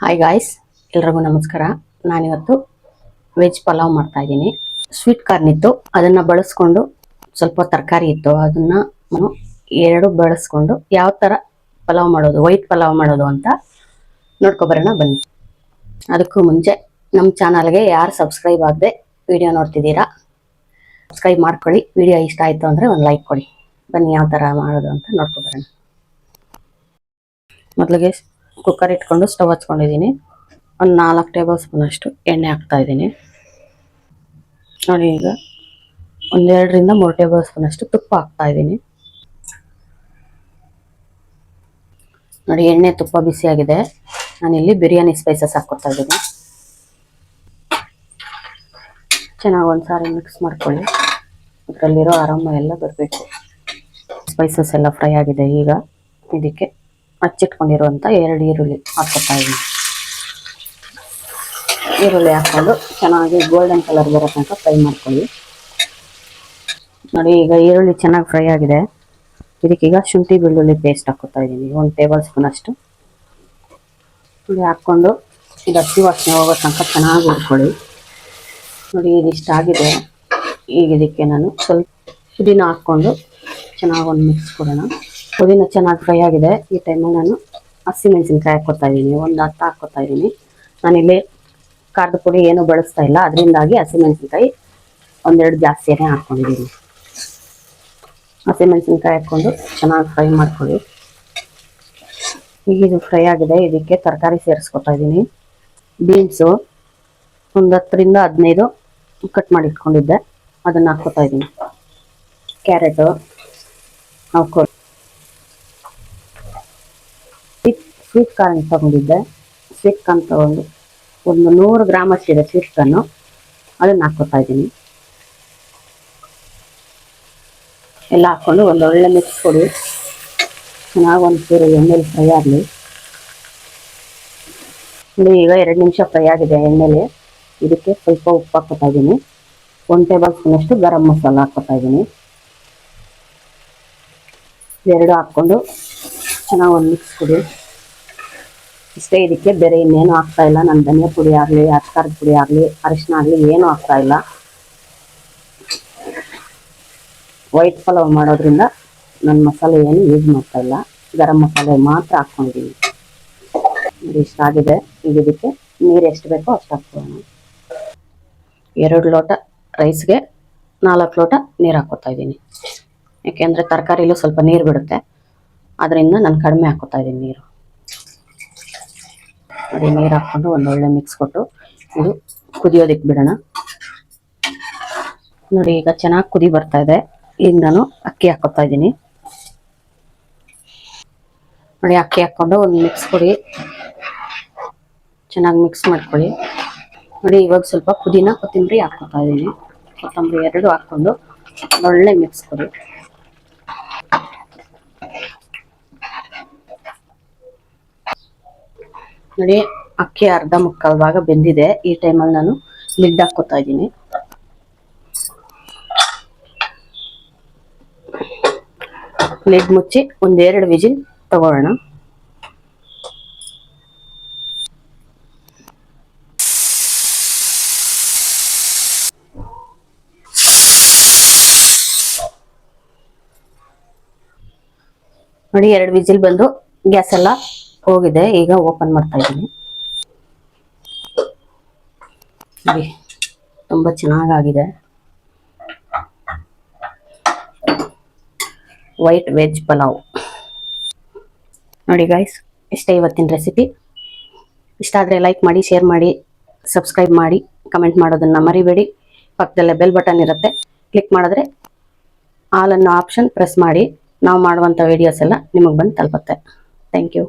Hi guys ಎಲ್ರಿಗೂ ನಮಸ್ಕಾರ. ನಾನಿವತ್ತು ವೆಜ್ ಪಲಾವ್ ಮಾಡ್ತಾ ಇದ್ದೀನಿ. ಸ್ವೀಟ್ ಕಾರ್ನ್ ಇತ್ತು. ಅದನ್ನ ಬಳಸ್ಕೊಂಡು ಸ್ವಲ್ಪ ತರಕಾರಿ ಇತ್ತು. ಅದನ್ನ ನಾನು ಎರಡು ಬಳಸ್ಕೊಂಡು ಯಾವ ಥರ ಪಲಾವ್ ಮಾಡೋದು ವೈಟ್ ಪಲಾವ್ ಮಾಡೋದು ಅಂತ ನೋಡ್ಕೊಬರೋಣ ಬನ್ನಿ. ಅದಕ್ಕೂ ಮುಂಚೆ ನಮ್ಮ ಚಾನಲ್ಗೆ ಯಾರು ಸಬ್ಸ್ಕ್ರೈಬ್ ಆಗದೆ ವಿಡಿಯೋ ನೋಡ್ತಿದ್ದೀರಾ ಸಬ್ಸ್ಕ್ರೈಬ್ ಮಾಡ್ಕೊಳ್ಳಿ. ವಿಡಿಯೋ ಇಷ್ಟ ಆಯಿತು ಅಂದರೆ ಒಂದು ಲೈಕ್ ಕೊಡಿ. ಬನ್ನಿ ಯಾವ ಥರ ಮಾಡೋದು ಅಂತ ನೋಡ್ಕೊಬರೋಣ. ಮೊದಲಿಗೆ ಕುಕ್ಕರ್ ಇಟ್ಕೊಂಡು ಸ್ಟವ್ ಹಚ್ಕೊಂಡಿದ್ದೀನಿ. ಒಂದು ನಾಲ್ಕು ಟೇಬಲ್ ಸ್ಪೂನ್ ಅಷ್ಟು ಎಣ್ಣೆ ಹಾಕ್ತಾ ಇದ್ದೀನಿ. ನೋಡಿ ಈಗ ಒಂದೆರಡರಿಂದ ಮೂರು ಟೇಬಲ್ ಸ್ಪೂನ್ ಅಷ್ಟು ತುಪ್ಪ ಹಾಕ್ತಾ ಇದ್ದೀನಿ. ನೋಡಿ, ಎಣ್ಣೆ ತುಪ್ಪ ಬಿಸಿಯಾಗಿದೆ. ನಾನಿಲ್ಲಿ ಬಿರಿಯಾನಿ ಸ್ಪೈಸಸ್ ಹಾಕ್ಕೊತಾ ಇದ್ದೀನಿ. ಚೆನ್ನಾಗಿ ಒಂದ್ಸಾರಿ ಮಿಕ್ಸ್ ಮಾಡ್ಕೊಳ್ಳಿ. ಅದರಲ್ಲಿರೋ ಆರಾಮ ಎಲ್ಲ ಬರಬೇಕು. ಸ್ಪೈಸಸ್ ಎಲ್ಲ ಫ್ರೈ ಆಗಿದೆ ಈಗ. ಇದಕ್ಕೆ ಹಚ್ಚಿಟ್ಕೊಂಡಿರುವಂಥ ಎರಡು ಈರುಳ್ಳಿ ಹಾಕ್ಕೊತಾ ಇದ್ದೀನಿ. ಈರುಳ್ಳಿ ಹಾಕ್ಕೊಂಡು ಚೆನ್ನಾಗಿ ಗೋಲ್ಡನ್ ಕಲರ್ ಬರೋ ತನಕ ಫ್ರೈ ಮಾಡ್ಕೊಳ್ಳಿ. ನೋಡಿ, ಈಗ ಈರುಳ್ಳಿ ಚೆನ್ನಾಗಿ ಫ್ರೈ ಆಗಿದೆ. ಇದಕ್ಕೀಗ ಶುಂಠಿ ಬೆಳ್ಳುಳ್ಳಿ ಪೇಸ್ಟ್ ಹಾಕ್ಕೊತಾ ಇದ್ದೀನಿ. ಒಂದು ಟೇಬಲ್ ಸ್ಪೂನ್ ಅಷ್ಟು. ಇಲ್ಲಿ ಹಾಕ್ಕೊಂಡು ಇದು ಹಸಿ ವಾಸನೆ ಹೋಗೋ ತನಕ ಚೆನ್ನಾಗಿ ಹುಡ್ಕೊಳ್ಳಿ ನೋಡಿ ಇದಿಷ್ಟ ಆಗಿದೆ. ಈಗ ಇದಕ್ಕೆ ನಾನು ಸ್ವಲ್ಪ ಪುದೀನ ಹಾಕ್ಕೊಂಡು ಚೆನ್ನಾಗಿ ಒಂದು ಮಿಕ್ಸ್ ಕೊಡೋಣ. ಪುದೀನ ಚೆನ್ನಾಗಿ ಫ್ರೈ ಆಗಿದೆ. ಈ ಟೈಮಲ್ಲಿ ನಾನು ಹಸಿಮೆಣಸಿನ್ಕಾಯಿ ಹಾಕ್ಕೊತಾ ಇದ್ದೀನಿ ಒಂದು ಹತ್ತು ಹಾಕ್ಕೊತಾ ಇದ್ದೀನಿ ನಾನಿಲ್ಲಿ ಖಾರದ ಪುಡಿ ಏನು ಬಳಸ್ತಾ ಇಲ್ಲ. ಅದರಿಂದಾಗಿ ಹಸಿಮೆಣಸಿನ್ಕಾಯಿ ಒಂದೆರಡು ಜಾಸ್ತಿಯೇ ಹಾಕ್ಕೊಂಡಿದ್ದೀನಿ ಹಸಿಮೆಣಸಿನ್ಕಾಯಿ ಹಾಕ್ಕೊಂಡು ಚೆನ್ನಾಗಿ ಫ್ರೈ ಮಾಡ್ಕೊಳ್ಳಿ. ಈಗ ಇದು ಫ್ರೈ ಆಗಿದೆ. ಇದಕ್ಕೆ ತರಕಾರಿ ಸೇರಿಸ್ಕೊತಾ ಇದ್ದೀನಿ ಬೀನ್ಸು ಒಂದು ಹತ್ತರಿಂದ ಹದಿನೈದು ಕಟ್ ಮಾಡಿ ಇಟ್ಕೊಂಡಿದ್ದೆ ಅದನ್ನು ಹಾಕ್ಕೊತಾ ಇದ್ದೀನಿ ಕ್ಯಾರೆಟು ಹಾಕೊ ಸ್ವೀಟ್ ಕಾರ್ನ್ ತಗೊಂಡಿದ್ದೆ. ಸ್ವೀಟ್ ಕಾರ್ನ್ ತಗೊಂಡು ಒಂದು ನೂರು ಗ್ರಾಮ್ ಅಷ್ಟಿದೆ ಸ್ವೀಟ್ ಕಾರ್ನು ಅದನ್ನು ಹಾಕ್ಕೊತಾ ಇದ್ದೀನಿ. ಎಲ್ಲ ಹಾಕ್ಕೊಂಡು ಒಂದು ಒಳ್ಳೆ ಮಿಕ್ಸ್ ಕೊಡಿ. ಚೆನ್ನಾಗಿ ಒಂದು ಚೂರು ಎಣ್ಣೆಲಿ ಫ್ರೈ ಆಗಲಿ. ಇಲ್ಲಿ ಈಗ ಎರಡು ನಿಮಿಷ ಫ್ರೈ ಆಗಿದೆ ಎಣ್ಣೆಲಿ. ಇದಕ್ಕೆ ಸ್ವಲ್ಪ ಉಪ್ಪು ಹಾಕ್ಕೊತಾ ಇದ್ದೀನಿ. ಒಂದು ಟೇಬಲ್ ಸ್ಪೂನಷ್ಟು ಗರಂ ಮಸಾಲ ಹಾಕ್ಕೊತಾ ಇದ್ದೀನಿ. ಎರಡು ಹಾಕ್ಕೊಂಡು ಚೆನ್ನಾಗಿ ಒಂದು ಮಿಕ್ಸ್ ಕೊಡಿ. ಇಷ್ಟೇ ಇದಕ್ಕೆ ಬೇರೆ ಇನ್ನೇನು ಆಗ್ತಾ ಇಲ್ಲ. ನಾನು ಧನಿಯಾ ಪುಡಿ ಆಗಲಿ ಅಚ್ಕಾರದ ಪುಡಿ ಆಗಲಿ, ಅರಿಶಿನ ಆಗಲಿ, ಏನೂ ಆಗ್ತಾ ಇಲ್ಲ. ವೈಟ್ ಪಲಾವ್ ಮಾಡೋದ್ರಿಂದ ನನ್ನ ಮಸಾಲೆ ಏನು ಯೂಸ್ ಮಾಡ್ತಾ ಇಲ್ಲ. ಗರಂ ಮಸಾಲೆ ಮಾತ್ರ ಹಾಕ್ಕೊಂಡಿದ್ದೀನಿ ನೋಡಿ, ಇಷ್ಟ ಆಗಿದೆ. ಈಗ ಇದಕ್ಕೆ ನೀರು ಎಷ್ಟು ಬೇಕೋ ಅಷ್ಟು ಹಾಕ್ಕೊಳ್ಳೋಣ. ಎರಡು ಲೋಟ ರೈಸ್ಗೆ ನಾಲ್ಕು ಲೋಟ ನೀರು ಹಾಕೋತಾ ಇದ್ದೀನಿ. ಯಾಕೆಂದರೆ ತರಕಾರಿಲೂ ಸ್ವಲ್ಪ ನೀರು ಬಿಡುತ್ತೆ. ಅದರಿಂದ ನಾನು ಕಡಿಮೆ ಹಾಕೋತಾ ಇದ್ದೀನಿ ನೀರು. ನೋಡಿ ನೀರು ಹಾಕ್ಕೊಂಡು ಒಂದೊಳ್ಳೆ ಮಿಕ್ಸ್ ಕೊಟ್ಟು ಇದು ಕುದಿಯೋದಕ್ಕೆ ಬಿಡೋಣ. ನೋಡಿ, ಈಗ ಚೆನ್ನಾಗಿ ಕುದಿ ಬರ್ತಾ ಇದೆ. ಈಗ ನಾನು ಅಕ್ಕಿ ಹಾಕೋತಾ ಇದ್ದೀನಿ. ನೋಡಿ, ಅಕ್ಕಿ ಹಾಕೊಂಡು ಒಂದು ಮಿಕ್ಸ್ ಕೊಡಿ. ಚೆನ್ನಾಗಿ ಮಿಕ್ಸ್ ಮಾಡ್ಕೊಳ್ಳಿ. ನೋಡಿ, ಇವಾಗ ಸ್ವಲ್ಪ ಪುದೀನ ಕೊತ್ತಂಬರಿ ಹಾಕ್ಕೊತಾ ಇದ್ದೀನಿ. ಕೊತ್ತಂಬರಿ ಎರಡು ಹಾಕ್ಕೊಂಡು ಒಳ್ಳೆ ಮಿಕ್ಸ್ ಕೊಡಿ. ನೋಡಿ, ಅಕ್ಕಿ ಅರ್ಧ ಮುಕ್ಕಾಲ್ ಭಾಗ ಬೆಂದಿದೆ. ಈ ಟೈಮಲ್ಲಿ ನಾನು ಲಿಡ್ ಹಾಕೋತಾ ಇದ್ದೀನಿ. ಲಿಡ್ ಮುಚ್ಚಿ ಒಂದೆರಡು ವಿಜಿಲ್ ತಗೊಳ್ಳೋಣ. ನೋಡಿ, ಎರಡು ವಿಜಿಲ್ ಬಂದು ಗ್ಯಾಸ್ ಎಲ್ಲ ಹೋಗಿದೆ, ಈಗ ಓಪನ್ ಮಾಡ್ತಾ ಇದ್ದೀನಿ. ನೋಡಿ, ತುಂಬ ಚೆನ್ನಾಗಾಗಿದೆ. White veg pulao. ನೋಡಿ ಗಾಯ್ಸ್ ಇಷ್ಟೇ ಇವತ್ತಿನ ರೆಸಿಪಿ ಇಷ್ಟ ಆದರೆ ಲೈಕ್ ಮಾಡಿ ಶೇರ್ ಮಾಡಿ ಸಬ್ಸ್ಕ್ರೈಬ್ ಮಾಡಿ ಕಮೆಂಟ್ ಮಾಡೋದನ್ನು ಮರಿಬೇಡಿ. ಪಕ್ಕದಲ್ಲೇ ಬೆಲ್ ಬಟನ್ ಇರುತ್ತೆ. ಕ್ಲಿಕ್ ಮಾಡಿದ್ರೆ ಆಲ್ ಅನ್ನೋ ಆಪ್ಷನ್ ಪ್ರೆಸ್ ಮಾಡಿ. ನಾವು ಮಾಡುವಂಥ ವಿಡಿಯೋಸ್ ಎಲ್ಲ ನಿಮಗೆ ಬಂದು ತಲುಪುತ್ತೆ. Thank you